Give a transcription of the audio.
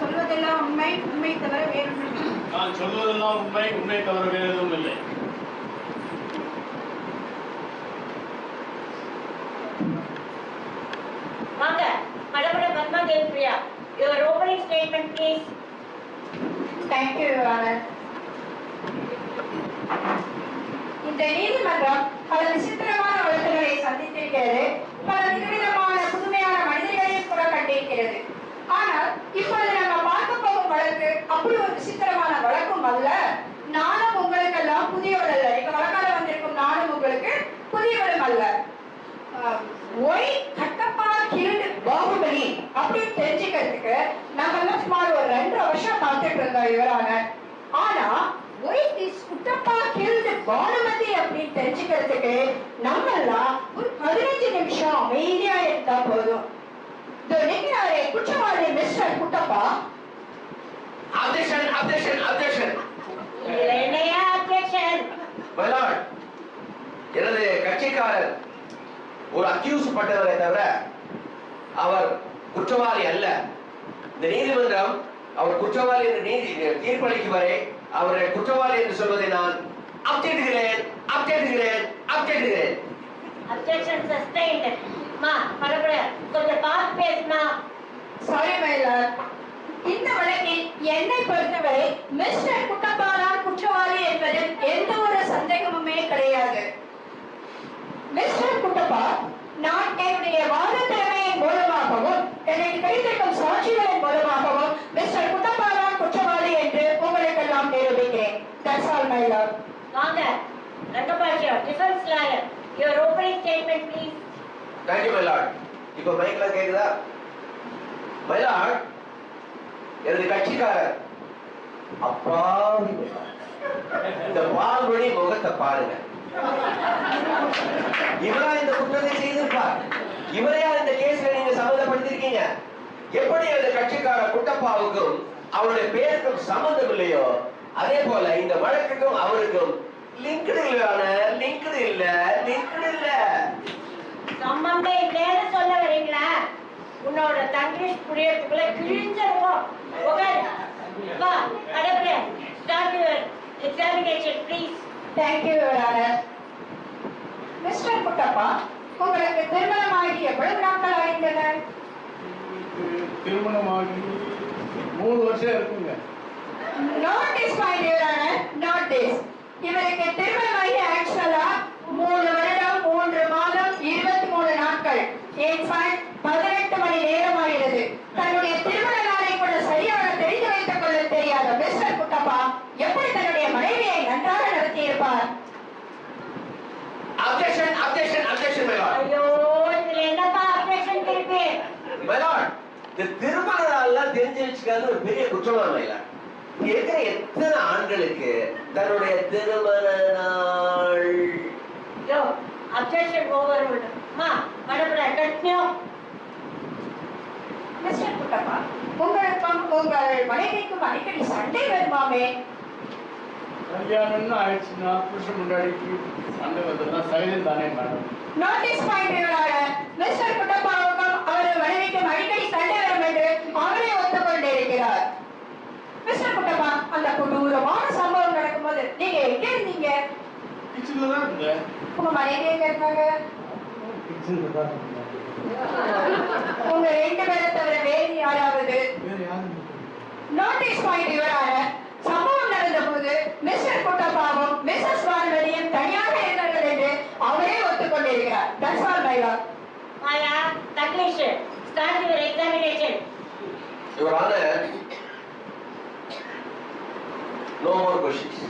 சொல்வதெல்லாம் உண்மை உண்மை தவிர வேறொன்றும் நான் சொல்வதெல்லாம் உண்மை உண்மை தவிர வேறு எதுவும் இல்லை. வாங்க படபட Padma Devpriya your opening statement please thank you your honour இந்த நீதிமன்றம் பல விசித்திரமான வழக்குகளை சந்தித்திருக்கிறது. பல புதியவரும் அல்ல. ஒய் கட்டப்பா கில்டு பாகுபலி அப்படின்னு தெரிஞ்சுக்கிறதுக்கு நம்ம எல்லாம் சுமார் ஒரு ரெண்டரை வருஷம் பார்த்துட்டு இருந்தோம் இவரான. ஆனா why is Kuttappa guilty Bhanumathi அப்படின்னு தெரிஞ்சுக்கிறதுக்கு நம்ம எல்லாம் ஒரு பதினஞ்சு நிமிஷம் அமைதியா இருந்தா போதும். நிக்கிறாரே குற்றவாளி mister Kuttappa? Objection objection objection கட்சிக்காரர் ஒரு அக்யூஸ் பட்டவரை தவிர அவர் குற்றவாளி அல்ல. இந்த நீதிமன்றம் அவர் குற்றவாளி என்று நீதி தீர்ப்பளிக்கும் வரை அவரை குற்றவாளி என்று சொல்வதை நான் அப்டேட்டுகிறேன் அப்டேட்டுகிறேன் அப்டேட்டுகிறேன். அப்ஜெக்ஷன் சஸ்டைன்ட் மா படபட கொஞ்சம் பார்த்து பேசுமா? சாரி மயிலர் இந்த வழக்கில் என்னை பொறுத்தவரை மிஸ்டர் குட்டப்பா தான் குற்றவாளி என்பதில் எந்த ஒரு சந்தேகமுமே கிடையாது மிஸ்டர் குட்டப்பா நான் என்னுடைய வாத திறமையின் மூலமாகவும் எனக்கு கிடைத்திருக்கும் சாட்சிகளின் மூலமாகவும் மிஸ்டர் குட்டப்பா தான் குற்றவாளி என்று உங்களுக்கெல்லாம் நிரூபிக்கிறேன். தட்ஸ் ஆல் மை லவ் வாங்க Rangabhashya defence lawyer your opening statement please thank you my lord இப்போ மைக்லாம் கேக்குதா? மை லார்ட் எனது கட்சிக்காரர் அப்பாவி. இந்த பால்வழி முகத்தை பாருங்க. இவரா இந்த குற்றத்தை செய்திருப்பார்? இவரையா இந்த கேஸ்ல நீங்க சம்மந்தப்படுத்திருக்கீங்க? எப்படி அந்த கட்சிக்கார குட்டப்பாவுக்கும் அவருடைய பேருக்கும் சம்மந்தம் இல்லையோ அதே போல இந்த வழக்குக்கும் அவருக்கும் லிங்க்டு இல்ல லிங்க்டு இல்ல லிங்க்டு இல்ல. சம்பந்தம் இல்லைன்னு சொல்ல வரீங்களா? உன்னோட தங்கிலீஷ் புரியறதுக்குள்ள கிழிஞ்சிருவோம் உட்காரு வா படபட start your examination please thank you your honour mister Kuttappa உங்களுக்கு திருமணமாகி எவ்வளவு நாட்கள் ஆகின்றன? திருமணமாகி மூணு வருஷம் இருக்குங்க. நோட்டீஸ் பாயிண்ட் யுவரானர் நோட்டீஸ் இவருக்கு திருமணமாகி ஆக்சுவலா மூணு வருடம் மூன்று மாதம் இருபத்தி மூணு நாட்கள் இன்ஃபேக்ட் பதினெட்டு மணி நேரம் ஆகிறது தன்னுடைய திருமண நாளை கூட சரியாக தெரிந்து வைத்துக் கொள்ள தெரியாத மிஸ்டர் குட்டப்பா எப்படி தன்னுடைய மனைவியை நன்றாக நடத்தியிருப்பார் objection objection objection my lord ஐயோ இதுல என்னப்பா அப்ஜெக்ஷன் திருப்பி மை லார்ட் இந்த திருமண நாள்லாம் தெரிஞ்சு வச்சுக்காது ஒரு பெரிய குற்றமா மை லார்ட் இங்க இருக்கிற எத்தனை ஆண்களுக்கு தன்னுடைய திருமண நாள்? யோ அப்ஜெக்ஷன் ஓவர் மா படபட கண்டினியூ மிஸ்டர் குட்டப்பா உங்களுக்கும் உங்கள் மனைவிக்கும் அடிக்கடி சண்டை வருமாமே? கல்யாணம்னு ஆயிடுச்சுன்னா புருஷன் முன்னாடிக்கு சண்டை வந்ததுன்னா சைலண்ட் தானே மேடம். நோட்டீஸ் பாயிண்ட் மிஸ்டர் குட்டப்பாவுக்கும் அவரது மனைவிக்கும் அடிக்கடி சண்டை வரும் என்று அவரே ஒத்துக்கொண்டிருக்கிறார் மிஸ்டர் குட்டப்பா அந்த கொடூரமான சம்பவம் நடக்கும்போது நீங்க எங்க இருந்தீங்க? கிச்சன்ல தான் இருந்தேன். உங்க மனைவி எங்க இருக்காங்க? கிச்சன்ல தான் இருந்தேன். உங்க ரெண்டு பேரை தவிர வேறு யாராவது? நோட்டீஸ் பாயிண்ட் இவரான சம்பவம் நடந்த போது மிஸ்டர் குட்டப்பாவும் மிஸ்ஸஸ் வான்வெளியும் தனியாக இருந்தார்கள் என்று அவரே ஒத்துக்கொண்டிருக்கிறார். That's all my lord Maya start your examination your honour no more questions